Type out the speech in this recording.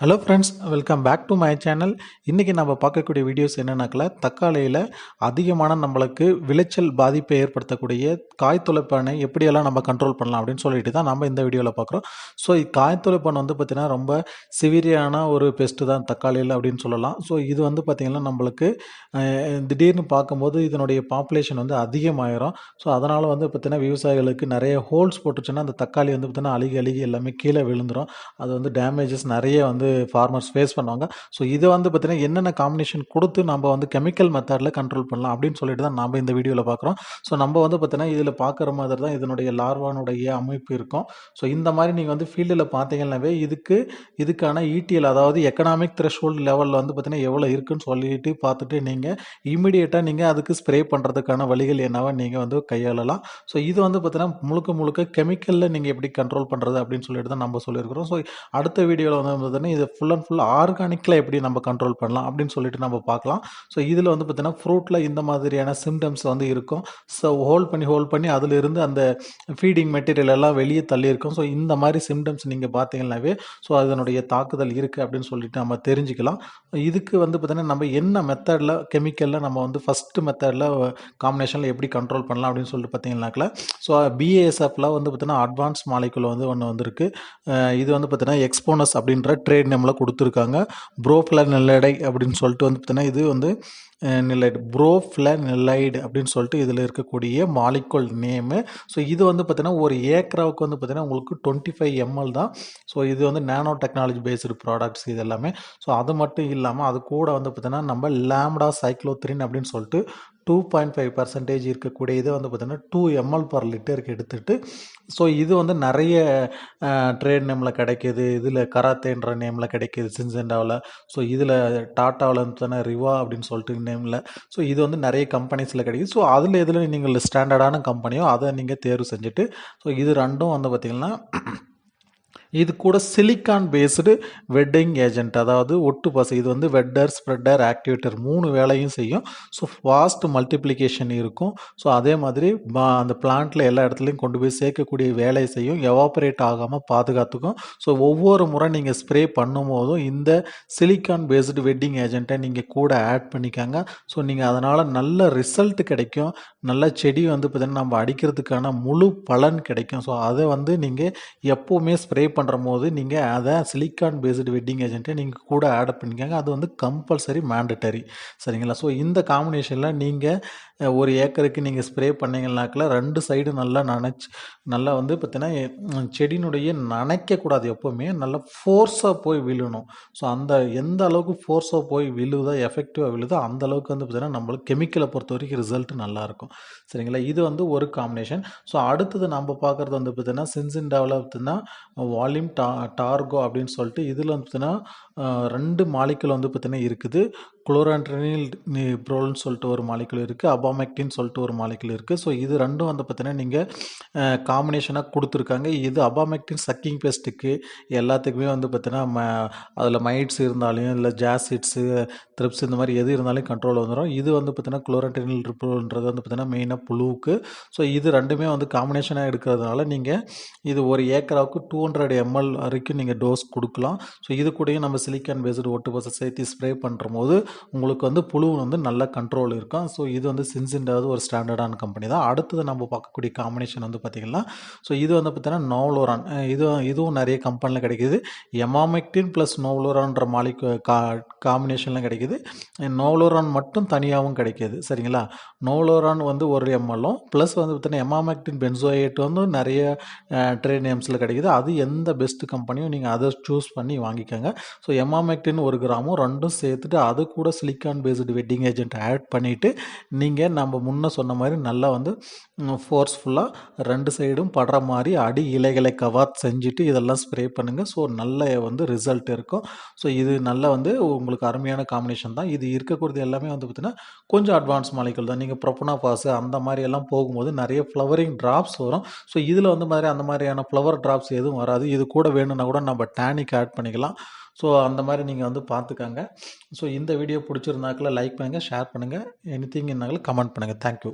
Hello friends welcome back to my channel இன்றைக்கி நம்ம பார்க்கக்கூடிய வீடியோஸ் என்னென்னாக்கல தக்காளியில் அதிகமான நம்மளுக்கு விளைச்சல் பாதிப்பை ஏற்படுத்தக்கூடிய காய் துளைப்பானை எப்படியெல்லாம் நம்ம கண்ட்ரோல் பண்ணலாம் அப்படின்னு சொல்லிட்டு தான் நம்ம இந்த வீடியோவில் பார்க்குறோம். ஸோ காய் துளைப்பான் வந்து பார்த்திங்கன்னா ரொம்ப சிவியரான ஒரு பெஸ்ட்டு தான் தக்காளியில் அப்படின்னு சொல்லலாம். ஸோ இது வந்து பார்த்திங்கன்னா நம்மளுக்கு திடீர்னு பார்க்கும்போது இதனுடைய பாப்புலேஷன் வந்து அதிகமாயிரும். ஸோ அதனால் வந்து பார்த்திங்கன்னா விவசாயிகளுக்கு நிறைய ஹோல்ஸ் போட்டுச்சுன்னா அந்த தக்காளி வந்து பார்த்திங்கன்னா அழுகி அழுகி எல்லாமே கீழே விழுந்துடும் அது வந்து டேமேஜஸ் நிறைய வந்து ஃபார்மர்ஸ் ஃபேஸ் பண்ணுவாங்க. ஸோ இதை வந்து பார்த்தீங்கன்னா என்னென்ன காம்பினேஷன் கொடுத்து நம்ம வந்து கெமிக்கல் மெத்தடில் கண்ட்ரோல் பண்ணலாம் அப்படின்னு சொல்லிட்டு தான் நம்ம இந்த வீடியோவில் பார்க்குறோம். ஸோ நம்ம வந்து பார்த்தீங்கன்னா இதில் பார்க்குற மாதிரி தான் இதனுடைய லார்வானுடைய அமைப்பு இருக்கும். ஸோ இந்த மாதிரி நீங்கள் வந்து ஃபீல்டில் பார்த்தீங்கன்னாவே இதுக்கு இதுக்கான ஈட்டிஎல் அதாவது எக்கனாமிக் த்ரெஷ்ஹோல்டு லெவலில் வந்து பார்த்தீங்கன்னா எவ்வளோ இருக்குன்னு சொல்லிட்டு பார்த்துட்டு நீங்கள் இமீடியட்டாக நீங்கள் அதுக்கு ஸ்ப்ரே பண்ணுறதுக்கான வழிகள் என்னவா நீங்கள் வந்து கையாளலாம். ஸோ இது வந்து பார்த்தீங்கன்னா முழுக்க முழுக்க கெமிக்கலில் நீங்கள் எப்படி கண்ட்ரோல் பண்ணுறது அப்படின்னு சொல்லிட்டு தான் நம்ம சொல்லியிருக்கிறோம். ஸோ அடுத்த வீடியோவில் வந்து பார்த்தீங்கன்னா இது ஃபுல் அண்ட் ஃபுல் ஆர்கானிக்கில் எப்படி நம்ம கண்ட்ரோல் பண்ணலாம் அப்படின்னு சொல்லிட்டு நம்ம பார்க்கலாம். ஸோ இதில் வந்து பார்த்தீங்கன்னா ஃப்ரூட்டில் இந்த மாதிரியான சிம்டம்ஸ் வந்து இருக்கும். ஸோ ஹோல்ட் பண்ணி ஹோல்ட் பண்ணி அதிலிருந்து அந்த ஃபீடிங் மெட்டீரியல் எல்லாம் வெளியே தள்ளியிருக்கும். ஸோ இந்த மாதிரி சிம்டம்ஸ் நீங்கள் பார்த்தீங்கன்னாவே ஸோ அதனுடைய தாக்குதல் இருக்குது அப்படின்னு சொல்லிட்டு நம்ம தெரிஞ்சுக்கலாம். இதுக்கு வந்து பார்த்தீங்கன்னா நம்ம என்ன மெத்தடில் கெமிக்கலில் நம்ம வந்து ஃபஸ்ட்டு மெத்தடில் காம்பினேஷனில் எப்படி கண்ட்ரோல் பண்ணலாம் அப்படின்னு சொல்லிட்டு பார்த்தீங்கன்னாக்கல ஸோ பிஏஎஸ்எஃப்ல வந்து பார்த்தீங்கன்னா அட்வான்ஸ் மாலிகுல் வந்து ஒன்று வந்திருக்கு. இது வந்து பார்த்தீங்கன்னா எக்ஸ்போனஸ் அப்படின்ற ட்ரேட் நேமில் கொடுத்துருக்காங்க. ப்ரோஃப்ல நெல்லடை அப்படின்னு சொல்லிட்டு வந்து பார்த்தீங்கன்னா இது வந்து நெல்லைடு ப்ரோஃப்ல அப்படின்னு சொல்லிட்டு இதில் இருக்கக்கூடிய மாலிகுல் நேமு. ஸோ இது வந்து பார்த்தீங்கன்னா ஒரு ஏக்கராவுக்கு வந்து பார்த்தீங்கன்னா உங்களுக்கு டுவெண்ட்டி ஃபைவ் எம்எல் தான். ஸோ இது வந்து நேனோ டெக்னாலஜி பேஸ்டு ப்ராடக்ட்ஸ் இது எல்லாமே. ஸோ அது மட்டும் இல்லாமல் அது கூட வந்து பார்த்தீங்கன்னா நம்ம லேம்டா சைக்ளோத்ரின் அப்படின்னு சொல்லிட்டு டூ பாயிண்ட் ஃபைவ் பர்சன்டேஜ் இருக்கக்கூடிய இது வந்து பார்த்திங்கன்னா டூ எம்எல் பர் லிட்டருக்கு எடுத்துகிட்டு ஸோ இது வந்து நிறைய ட்ரேட் நேமில் கிடைக்கிது. இதில் கராத்தேன்ற நேமில் கிடைக்கிது சின்சென்டாவில் ஸோ இதில் டாட்டாவில் வந்து தானே ரிவா அப்படின்னு சொல்லிட்டு நேமில் ஸோ இது வந்து நிறைய கம்பெனிஸில் கிடைக்குது. ஸோ அதில் எதில் நீங்கள் ஸ்டாண்டர்டான கம்பெனியோ அதை நீங்கள் தேர்வு செஞ்சுட்டு ஸோ இது ரெண்டும் வந்து பார்த்திங்கன்னா இது கூட சிலிக்கான் பேஸ்டு வெட்டிங் ஏஜென்ட் அதாவது ஒட்டு பசை. இது வந்து வெட்டர் ஸ்ப்ரெட்டர் ஆக்டிவேட்டர் மூணு வேலையும் செய்யும். ஸோ ஃபாஸ்ட் மல்டிப்ளிகேஷன் இருக்கும். ஸோ அதே மாதிரி அந்த பிளான்ட்டில் எல்லா இடத்துலையும் கொண்டு போய் சேர்க்கக்கூடிய வேலையை செய்யும். எவாபரேட் ஆகாமல் பாதுகாத்துக்கும். ஸோ ஒவ்வொரு முறை நீங்கள் ஸ்ப்ரே பண்ணும்போதும் இந்த சிலிக்கான் பேஸ்டு வெட்டிங் ஏஜென்ட்டை நீங்கள் கூட ஆட் பண்ணிக்காங்க. ஸோ நீங்கள் அதனால் நல்ல ரிசல்ட் கிடைக்கும். நல்ல செடி வந்து பார்த்திங்கன்னா நம்ம அடிக்கிறதுக்கான முழு பலன் கிடைக்கும். ஸோ அதை வந்து நீங்கள் எப்போவுமே ஸ்ப்ரே பண்ணுற போது நீங்கள் அதை சிலிக்கான் பேஸ்டு வெட்டிங் ஏஜென்ட்டை நீங்கள் கூட ஆட் பண்ணிக்கோங்க. அது வந்து கம்பல்சரி மேண்டட்டரி சரிங்களா? ஸோ இந்த காம்பினேஷனில் நீங்கள் ஒரு ஏக்கருக்கு நீங்கள் ஸ்ப்ரே பண்ணிங்கனாக்கில் ரெண்டு சைடு நல்லா நனைச்சு நல்லா வந்து பார்த்தீங்கன்னா செடியினுடைய நனைக்கக்கூடாது எப்போவுமே. நல்லா ஃபோர்ஸாக போய் விழுணும். ஸோ அந்த எந்த அளவுக்கு ஃபோர்ஸாக போய் விழுதோ எஃபெக்டிவாக விழுதோ அந்த அளவுக்கு வந்து பார்த்திங்கன்னா நம்மளுக்கு கெமிக்கலை பொறுத்த வரைக்கும் ரிசல்ட் நல்லாயிருக்கும் சரிங்களா? இது வந்து ஒரு காம்பினேஷன் ஸோ அடுத்தது நம்ம பார்க்குறது வந்து பார்த்தீங்கன்னா சின்சின் பார்த்தீங்கன்னா வால்யூம் டா டார்கோ அப்படின்னு சொல்லிட்டு இதில் வந்து பார்த்திங்கன்னா ரெண்டு மாலிக்கல் வந்து பார்த்திங்கன்னா இருக்குது. குளோரான்ட்ரனில் ப்ரோல்னு சொல்லிட்டு ஒரு மாலிக்குள் இருக்குது அபாமெக்டின் சொல்லிட்டு ஒரு மாலிக்குள் இருக்குது ஸோ இது ரெண்டும் வந்து பார்த்தீங்கன்னா நீங்கள் காம்பினேஷனாக கொடுத்துருக்காங்க. இது அபாமெக்டின் சக்கிங் பேஸ்ட்டுக்கு எல்லாத்துக்குமே வந்து பார்த்தீங்கன்னா ம அதில் மைட்ஸ் இருந்தாலும் இல்லை ஜாசிட்ஸு த்ரிப்ஸ் இந்த மாதிரி எது இருந்தாலும் கண்ட்ரோல் வந்துடும் இது வந்து பார்த்தீங்கன்னா குளோரான்ட்ரனில் ரிப்ரோன்றது வந்து பார்த்தீங்கன்னா மெயினாக புழுவுக்கு. ஸோ இது ரெண்டுமே வந்து காம்பினேஷனாக எடுக்கிறதுனால நீங்கள் இது ஒரு ஏக்கராவுக்கு டூ ஹண்ட்ரட் எம்எல் வரைக்கும் நீங்கள் டோஸ் கொடுக்கலாம். ஸோ இது கூடயும் நம்ம சிலிக்கான் பேஸ்டு ஒட்டு பசை சேர்த்து ஸ்ப்ரே பண்ணுற போது உங்களுக்கு வந்து புழு வந்து நல்ல கண்ட்ரோல் இருக்கும். ஸோ இது வந்து சின்சின்டாவது ஒரு ஸ்டாண்டர்டான கம்பெனி தான். அடுத்தது நம்ம பார்க்கக்கூடிய காம்பினேஷன் வந்து பார்த்திங்கன்னா ஸோ இது வந்து பார்த்தீங்கன்னா நோவ்லோரான் இது இதுவும் நிறைய கம்பெனியில் கிடைக்குது. எமாமெக்டின் ப்ளஸ் நோவ்லோரான்ற மாலிக் கா காம்பினேஷனில் கிடைக்குது. நோவ்லோரான் மட்டும் தனியாகவும் கிடைக்கிது. சரிங்களா? நோவ்லோரான் வந்து ஒரு எம்எல்லும் ப்ளஸ் வந்து பார்த்தீங்கன்னா எமாமெக்டின் பென்சோயேட் வந்து நிறைய ட்ரேட் நேம்ஸில் கிடைக்குது. அது எந்த பெஸ்ட் கம்பெனியும் நீங்கள் அதை சூஸ் பண்ணி வாங்கிக்கோங்க. ஸோ எமாமெக்டின் ஒரு கிராமும் ரெண்டும் சேர்த்துட்டு அது கூட silicon based wetting agent add பண்ணிவிட்டு நீங்கள் நம்ம முன்ன சொன்ன மாதிரி நல்லா வந்து ஃபோர்ஸ்ஃபுல்லாக ரெண்டு சைடும் படுற மாதிரி அடி இலைகளை கவாத் செஞ்சுட்டு இதெல்லாம் ஸ்ப்ரே பண்ணுங்கள் ஸோ நல்ல வந்து ரிசல்ட் இருக்கும். ஸோ இது நல்லா வந்து உங்களுக்கு அருமையான காம்பினேஷன் தான். இது இருக்கக்கூடியது எல்லாமே வந்து பார்த்திங்கன்னா கொஞ்சம் அட்வான்ஸ் மாலிகுல் தான். நீங்கள் ப்ரொப்பனா பாஸ் அந்த மாதிரி எல்லாம் போகும்போது நிறைய ஃப்ளவரிங் ட்ராப்ஸ் வரும். ஸோ இதில் வந்து மாதிரி அந்த மாதிரியான ஃப்ளவர் ட்ராப்ஸ் எதுவும் வராது. இது கூட வேணும்னா கூட நம்ம டேனிக் ஆட் பண்ணிக்கலாம். ஸோ அந்த மாதிரி நீங்கள் வந்து பார்த்துக்கங்க. ஸோ இந்த வீடியோ பிடிச்சிருந்தாக்கில் லைக் பண்ணுங்கள் ஷேர் பண்ணுங்கள் எனி திங் கமெண்ட் பண்ணுங்கள் தேங்க்யூ